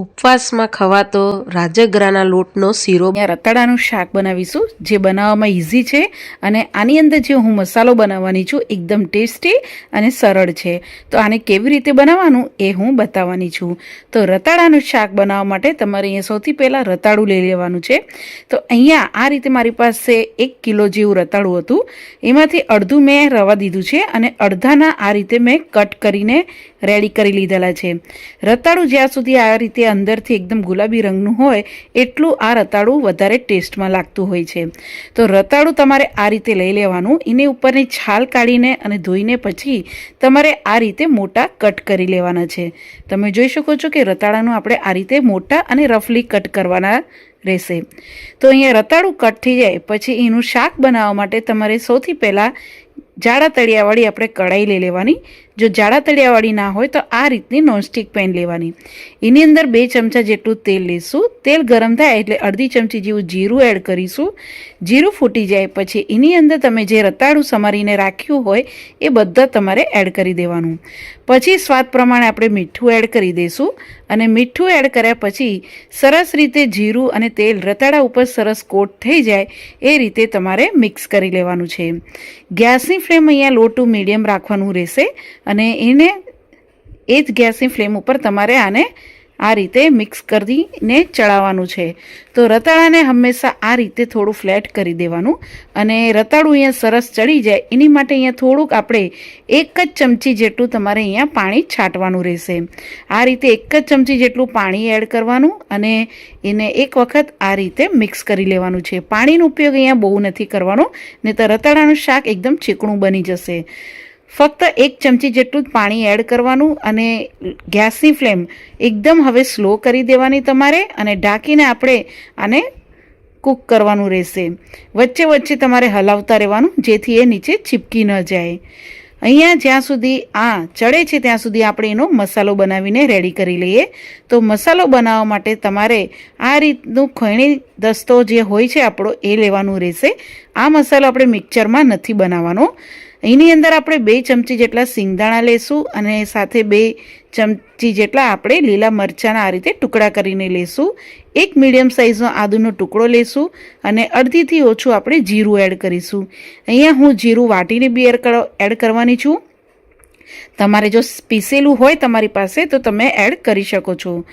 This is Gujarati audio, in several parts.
ઉપવાસમાં ખવાતો રાજગરાના લોટનો શીરો રતાડાનું શાક બનાવીશું, જે બનાવવામાં ઇઝી છે અને આની અંદર જે હું મસાલો બનાવવાની છું, એકદમ ટેસ્ટી અને સરળ છે. તો આને કેવી રીતે બનાવવાનું એ હું બતાવવાની છું. તો રતાડાનું શાક બનાવવા માટે તમારે અહીંયા સૌથી પહેલાં રતાળું લઈ લેવાનું છે. તો અહીંયા આ રીતે મારી પાસે એક કિલો જેવું રતાળું હતું. એમાંથી અડધું મેં રવા દીધું છે અને અડધાના આ રીતે મેં કટ કરીને રેડી કરી લીધેલા છે. રતાળું જ્યાં સુધી આ રીતે અંદરથી એકદમ ગુલાબી રંગનું હોય, એટલું આ રતાળું વધારે ટેસ્ટમાં લાગતું હોય છે. તો રતાળું તમારે આ રીતે લઈ લેવાનું. એની ઉપરની છાલ કાઢીને અને ધોઈને પછી તમારે આ રીતે મોટા કટ કરી લેવાના છે. તમે જોઈ શકો છો કે રતાળાનું આપણે આ રીતે મોટા અને રફલી કટ કરવાના રહેશે. તો અહીંયા રતાળું કટ થઈ જાય. પછી એનું શાક બનાવવા માટે તમારે સૌથી પહેલાં જાડા તળિયાવાળી આપણે કઢાઈ લઈ લેવાની. જો જાડા તળિયાવાળી ના હોય તો આ રીતની નોનસ્ટિક પેન લેવાની. એની અંદર બે ચમચા જેટલું તેલ લઈશું તેલ ગરમ થાય એટલે અડધી ચમચી જેવું જીરું એડ કરીશું. જીરું ફૂટી જાય પછી એની અંદર તમે જે રતાળું સમારીને રાખ્યું હોય એ બધા તમારે એડ કરી દેવાનું. પછી સ્વાદ પ્રમાણે આપણે મીઠું એડ કરી દઈશું અને મીઠું એડ કર્યા પછી સરસ રીતે જીરું અને તેલ રતાળા ઉપર સરસ કોટ થઈ જાય એ રીતે તમારે મિક્સ કરી લેવાનું છે. ગેસની ફ્લેમ અહીંયા લો ટુ મીડિયમ રાખવાનું રહેશે અને એને એ જ ગેસની ફ્લેમ ઉપર તમારે આને આ રીતે મિક્સ કરીને ચડાવવાનું છે. તો રતાળાને હંમેશા આ રીતે થોડું ફ્લેટ કરી દેવાનું અને રતાળું અહીંયા સરસ ચડી જાય. એની માટે અહીંયા થોડુંક આપણે એક જ ચમચી જેટલું તમારે અહીંયા પાણી છાંટવાનું રહેશે. આ રીતે એક જ ચમચી જેટલું પાણી એડ કરવાનું અને એને એક વખત આ રીતે મિક્સ કરી લેવાનું છે. પાણીનો ઉપયોગ અહીંયા બહુ નથી કરવાનો નહીં તો રતાળાનું શાક એકદમ ચીકણું બની જશે. ફક્ત એક ચમચી જેટલું જ પાણી એડ કરવાનું અને ગેસની ફ્લેમ એકદમ હવે સ્લો કરી દેવાની તમારે અને ઢાંકીને આપણે આને કૂક કરવાનું રહેશે. વચ્ચે વચ્ચે તમારે હલાવતા રહેવાનું, જેથી એ નીચે ચીપકી ન જાય. અહીંયા જ્યાં સુધી આ ચડે છે, ત્યાં સુધી આપણે એનો મસાલો બનાવીને રેડી કરી લઈએ. તો મસાલો બનાવવા માટે તમારે આ રીતનું ખૈણી દસ્તો જે હોય છે, આપણો એ લેવાનું રહેશે. આ મસાલો આપણે મિક્સરમાં નથી બનાવવાનો. એની અંદર આપણે બે ચમચી જેટલા સિંગદાણા લેશું અને સાથે બે ચમચી જેટલા આપણે લીલા મરચાંના આ રીતે ટુકડા કરીને લેશું. એક મીડિયમ સાઇઝનો આદુનો ટુકડો લેશું અને અડધીથી ઓછું આપણે જીરું એડ કરીશું. અહીંયા હું જીરું વાટીને બી એડ કરવાની છું. તમારે જો પીસેલું હોય તમારી પાસે, તો તમે એડ કરી શકો છો.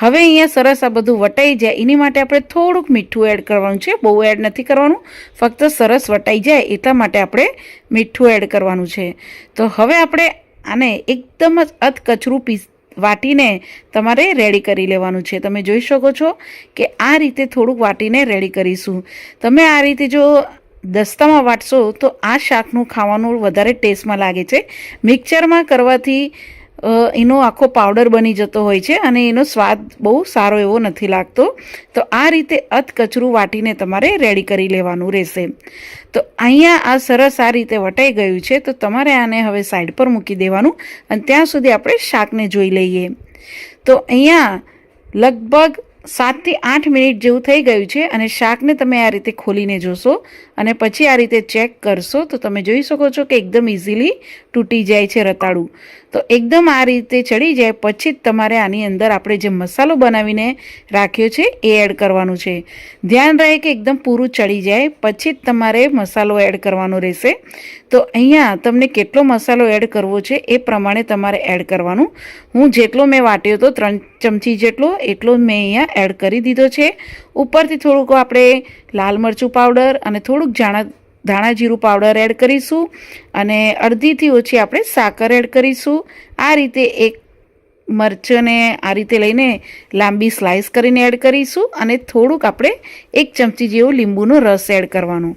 હવે અહીંયા સરસ આ બધું વટાઈ જાય. એની માટે આપણે થોડુંક મીઠું એડ કરવાનું છે. બહુ એડ નથી કરવાનું. ફક્ત સરસ વટાઈ જાય એટલા માટે આપણે મીઠું એડ કરવાનું છે. તો હવે આપણે આને એકદમ જ અધકચરું પીસ, વાટીને તમારે રેડી કરી લેવાનું છે. તમે જોઈ શકો છો કે આ રીતે થોડુંક વાટીને રેડી કરીશું. તમે આ રીતે જો દસ્તામાં વાટશો તો આ શાકનું ખાવાનું વધારે ટેસ્ટમાં લાગે છે. મિક્સરમાં કરવાથી એનો આખો પાવડર બની જતો હોય છે અને એનો સ્વાદ બહુ સારો એવો નથી લાગતો. તો આ રીતે અધકચરું વાટીને તમારે રેડી કરી લેવાનું રહેશે. તો અહીંયા આ સરસ આ રીતે વટાઈ ગયું છે, તો તમારે આને હવે સાઈડ પર મૂકી દેવાનું અને ત્યાં સુધી આપણે શાકને જોઈ લઈએ. તો અહીંયા લગભગ સાતથી આઠ મિનિટ જેવું થઈ ગયું છે અને શાકને તમે આ રીતે ખોલીને જોશો. અને પછી આ રીતે ચેક કરશો તો તમે જોઈ શકો છો કે એકદમ ઇઝીલી તૂટી જાય છે રતાળું. તો એકદમ આ રીતે ચડી જાય, પછી જ તમારે આની અંદર આપણે જે મસાલો બનાવીને રાખ્યો છે એ એડ કરવાનું છે. ધ્યાન રહે કે એકદમ પૂરું ચડી જાય, પછી જ તમારે મસાલો એડ કરવાનો રહેશે. તો અહીંયા તમને કેટલો મસાલો એડ કરવો છે એ પ્રમાણે તમારે એડ કરવાનું. હું જેટલો મેં વાટ્યો હતો ત્રણ ચમચી જેટલો, એટલો મેં અહીંયા એડ કરી દીધો છે. ઉપરથી થોડુંક આપણે લાલ મરચું પાવડર અને થોડુંક જાણા ધાણા જીરું પાવડર એડ કરીશું અને અડધીથી ઓછી આપણે સાકર એડ કરીશું. આ રીતે એક મરચને આ રીતે લઈને લાંબી સ્લાઇસ કરીને એડ કરીશું અને થોડુંક આપણે એક ચમચી જેવો લીંબુનો રસ એડ કરવાનો.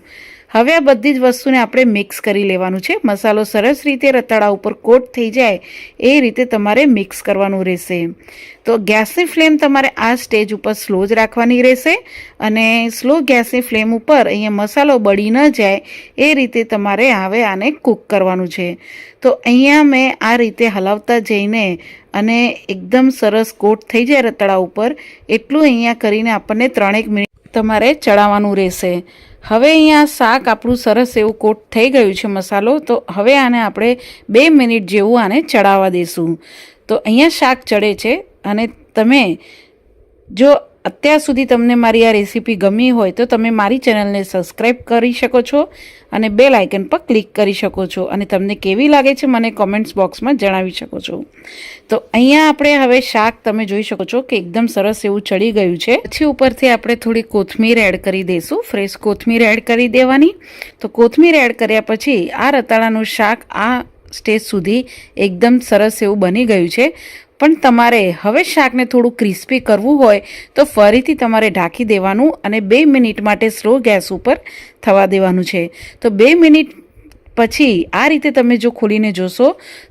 હવે આ બધી જ વસ્તુને આપણે મિક્સ કરી લેવાનું છે. મસાલો સરસ રીતે રતાળા ઉપર કોટ થઈ જાય એ રીતે તમારે મિક્સ કરવાનું રહેશે. તો ગેસની ફ્લેમ તમારે આ સ્ટેજ ઉપર સ્લો જ રાખવાની રહેશે અને સ્લો ગેસની ફ્લેમ ઉપર અહીંયા મસાલો બળી ન જાય એ રીતે તમારે હવે આને કૂક કરવાનું છે. તો અહીંયા મેં આ રીતે હલાવતા જઈને અને એકદમ સરસ કોટ થઈ જાય રતાળા ઉપર, એટલું અહીંયા કરીને આપણને ત્રણેક મિનિટ તમારે ચડાવવાનું રહેશે. હવે અહીંયા શાક આપણું સરસ એવું કોટ થઈ ગયું છે મસાલો, તો હવે આને આપણે બે મિનિટ જેવું આને ચડાવવા દઈશું તો અહીંયા શાક ચડે છે અને તમે જો અત્યાર સુધી તમને મારી આ રેસીપી ગમી હોય તો તમે મારી ચેનલને સબસ્ક્રાઈબ કરી શકો છો અને બે લાઇકન પર ક્લિક કરી શકો છો અને તમને કેવી લાગે છે મને કોમેન્ટ્સ બોક્સમાં જણાવી શકો છો. તો અહીંયા આપણે હવે શાક તમે જોઈ શકો છો કે એકદમ સરસ એવું ચડી ગયું છે. પછી ઉપરથી આપણે થોડી કોથમીર એડ કરી દઈશું. ફ્રેશ કોથમીર એડ કરી દેવાની. તો કોથમીર એડ કર્યા પછી આ રતાળાનું શાક આ સ્ટેજ સુધી એકદમ સરસ એવું બની ગયું છે. પણ તમારે હવે શાકને થોડું ક્રિસ્પી કરવું હોય તો ફરીથી તમારે ઢાંકી દેવાનું અને બે મિનિટ માટે સ્લો ગેસ ઉપર થવા દેવાનું છે. તો બે મિનિટ પછી આ રીતે તમે જો ખોલીને જોશો,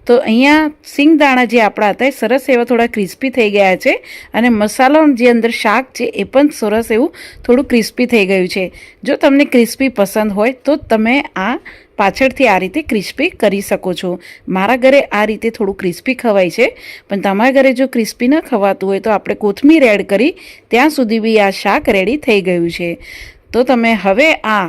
તો અહીંયા સિંગદાણા જે આપણા હતા એ સરસ એવા થોડા ક્રિસ્પી થઈ ગયા છે અને મસાલો જે અંદર શાક છે એ પણ સરસ એવું થોડું ક્રિસ્પી થઈ ગયું છે. જો તમને ક્રિસ્પી પસંદ હોય તો તમે આ પાછળથી આ રીતે ક્રિસ્પી કરી શકો છો. મારા ઘરે આ રીતે થોડું ક્રિસ્પી ખવાય છે, પણ તમારા ઘરે જો ક્રિસ્પી ન ખવાતું હોય તો આપણે કોથમીર એડ કરી ત્યાં સુધી બી આ શાક રેડી થઈ ગયું છે. તો તમે હવે આ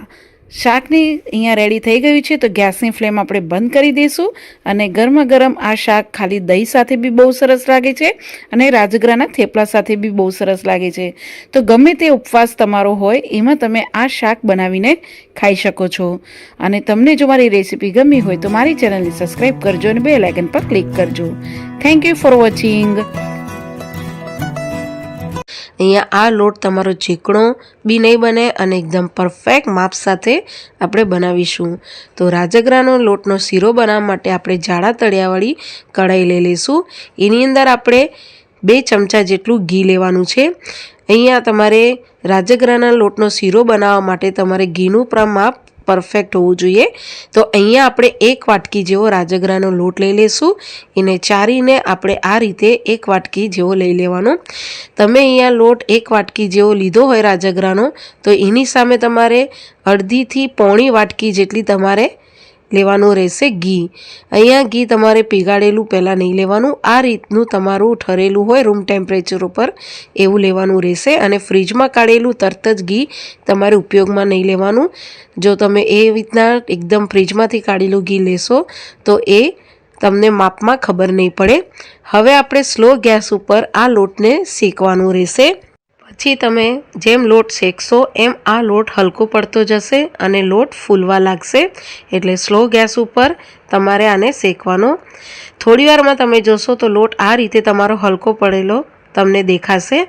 શાકની અહીંયા રેડી થઈ ગયું છે, તો ગેસની ફ્લેમ આપણે બંધ કરી દઈશું અને ગરમા ગરમ આ શાક ખાલી દહીં સાથે બી બહુ સરસ લાગે છે અને રાજગરાના થેપલા સાથે બી બહુ સરસ લાગે છે. તો ગમે તે ઉપવાસ તમારો હોય, એમાં તમે આ શાક બનાવીને ખાઈ શકો છો. અને તમને જો મારી રેસીપી ગમી હોય, તો મારી ચેનલને સબસ્ક્રાઈબ કરજો અને બે લાઇકન પર ક્લિક કરજો. થેન્ક યુ ફોર વોચિંગ અહીંયા આ લોટ તમારો ચીકણો બી નહીં બને અને એકદમ પરફેક્ટ માપ સાથે આપણે બનાવીશું. તો રાજગરાનો લોટનો શીરો બનાવવા માટે આપણે જાડા તળિયાવાળી કઢાઈ લઈ લઈશું. એની અંદર આપણે બે ચમચા જેટલું ઘી લેવાનું છે. અહીંયા તમારે રાજગરાના લોટનો શીરો બનાવવા માટે તમારે ઘીનું પ્રમાપ પરફેક્ટ હોવું જોઈએ. તો અહીંયા આપણે એક વાટકી જેવો રાજગરાનો લોટ લઈ લેશું. એને ચારીને આપણે આ રીતે એક વાટકી જેવો લઈ લેવાનો. તમે અહીંયા લોટ એક વાટકી જેવો લીધો હોય રાજગરાનો, તો એની સામે તમારે અડધીથી પોણી વાટકી જેટલી તમારે લેવાનું રહેશે ઘી. અહીંયા ઘી તમારે પીગાડેલું પહેલાં નહીં લેવાનું. આ રીતનું તમારું ઠરેલું હોય રૂમ ટેમ્પરેચર ઉપર એવું લેવાનું રહેશે અને ફ્રીજમાં કાઢેલું તરત જ ઘી તમારે ઉપયોગમાં નહીં લેવાનું. જો તમે એ રીતના એકદમ ફ્રીજમાંથી કાઢેલું ઘી લેશો તો એ તમને માપમાં ખબર નહીં પડે. હવે આપણે સ્લો ગેસ ઉપર આ લોટને શેકવાનું રહેશે. પછી તમે જેમ લોટ શેકશો, એમ આ લોટ હલકો પડતો જશે અને લોટ ફૂલવા લાગશે. એટલે સ્લો ગેસ ઉપર તમારે આને શેકવાનો. થોડી વારમાં તમે જોશો તો લોટ આ રીતે તમારો હલકો પડેલો તમને દેખાશે.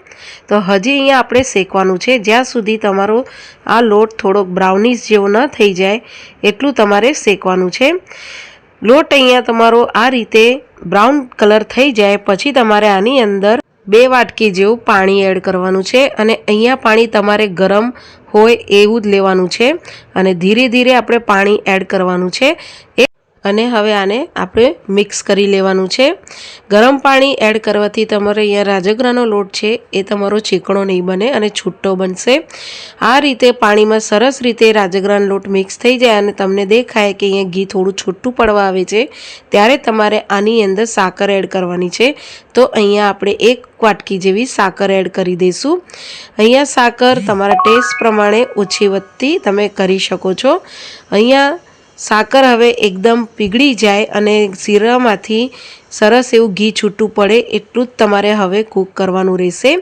તો હજી અહીંયા આપણે શેકવાનું છે. જ્યાં સુધી તમારો આ લોટ થોડોક બ્રાઉનિશ જેવો ન થઈ જાય, એટલું તમારે શેકવાનું છે. લોટ અહીંયા તમારો આ રીતે બ્રાઉન કલર થઈ જાય, પછી તમારે આની અંદર બે વાટકી જેવું પાણી એડ કરવાનું છે અને અહીંયા પાણી તમારે ગરમ હોય એવું જ લેવાનું છે અને ધીરે ધીરે આપણે પાણી એડ કરવાનું છે. એ અને હવે આને આપણે મિક્સ કરી લેવાનું છે. ગરમ પાણી એડ કરવાથી તમારે અહીંયા રાજગરાનો લોટ છે એ તમારો ચીકણો નહીં બને અને છૂટો બનશે. આ રીતે પાણીમાં સરસ રીતે રાજગરાનો લોટ મિક્સ થઈ જાય અને તમને દેખાય કે અહીંયા ઘી થોડું છૂટું પડવા આવે છે. ત્યારે તમારે આની અંદર સાકર એડ કરવાની છે. તો અહીંયા આપણે એક વાટકી જેવી સાકર એડ કરી દઈશું. અહીંયા સાકર તમારા ટેસ્ટ પ્રમાણે ઓછી વધતી તમે કરી શકો છો. અહીંયા સાકર હવે એકદમ પીગળી જાય અને શીરામાંથી સરસ એવું ઘી છૂટું પડે એટલું જ તમારે હવે કૂક કરવાનું રહેશે.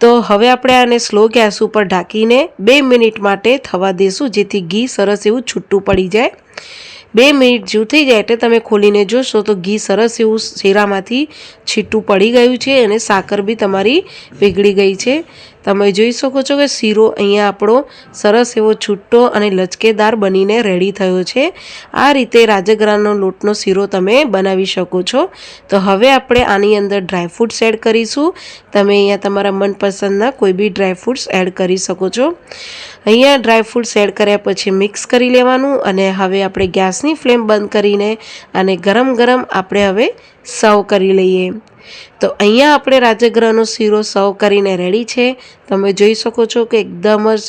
તો હવે આપણે આને સ્લો ગેસ ઉપર ઢાંકીને બે મિનિટ માટે થવા દઈશું જેથી ઘી સરસ એવું છૂટું પડી જાય. બે મિનિટ જેવું થઈ જાય એટલે તમે ખોલીને જોશો તો ઘી સરસ એવું શીરામાંથી છીટું પડી ગયું છે અને સાકર બી તમારી પીગળી ગઈ છે. તમે જોઈ શકો છો કે શીરો અહીંયા આપણો સરસ એવો છૂટો અને લચકેદાર બનીને રેડી થયો છે. આ રીતે રાજગરાનો લોટનો શીરો તમે બનાવી શકો છો. તો હવે આપણે આની અંદર ડ્રાયફ્રૂટ્સ એડ કરીશું. તમે અહીંયા તમારા મનપસંદના કોઈ બી ડ્રાયફ્રૂટ્સ એડ કરી શકો છો. અહીંયા ડ્રાયફ્રૂટ્સ એડ કર્યા પછી મિક્સ કરી લેવાનું અને હવે આપણે ગેસની ફ્લેમ બંધ કરીને અને ગરમ ગરમ આપણે હવે સર્વ કરી લઈએ. તો અહીંયા આપણે રાજગ્રહનો શીરો સર્વ કરીને રેડી છે. તમે જોઈ શકો છો કે એકદમ જ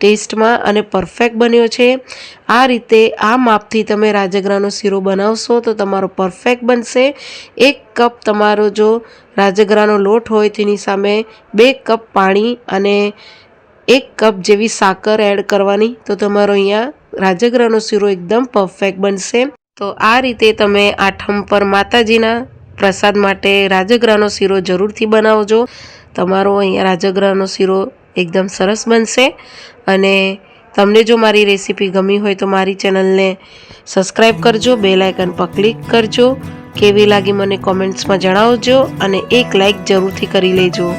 ટેસ્ટમાં અને પરફેક્ટ બન્યો છે. આ રીતે આ માપથી તમે રાજગરાનો શીરો બનાવશો તો તમારો પરફેક્ટ બનશે. એક કપ તમારો જો રાજગરાનો લોટ હોય તેની સામે બે કપ પાણી અને એક કપ જેવી સાકર એડ કરવાની તો તમારો અહીંયા રાજગરાનો શીરો એકદમ પરફેક્ટ બનશે. તો આ રીતે તમે આઠમ પર માતાજીના પ્રસાદ માટે રાજગરાનો શીરો જરૂરથી બનાવજો. તમારો અહીંયા રાજગરાનો શીરો એકદમ સરસ બનશે. અને તમને જો મારી રેસીપી ગમી હોય તો મારી ચેનલને સબસ્ક્રાઈબ કરજો, બેલ આઇકન પર ક્લિક કરજો. કેવી લાગી મને કોમેન્ટ્સમાં જણાવજો અને એક લાઈક જરૂરથી કરી લેજો.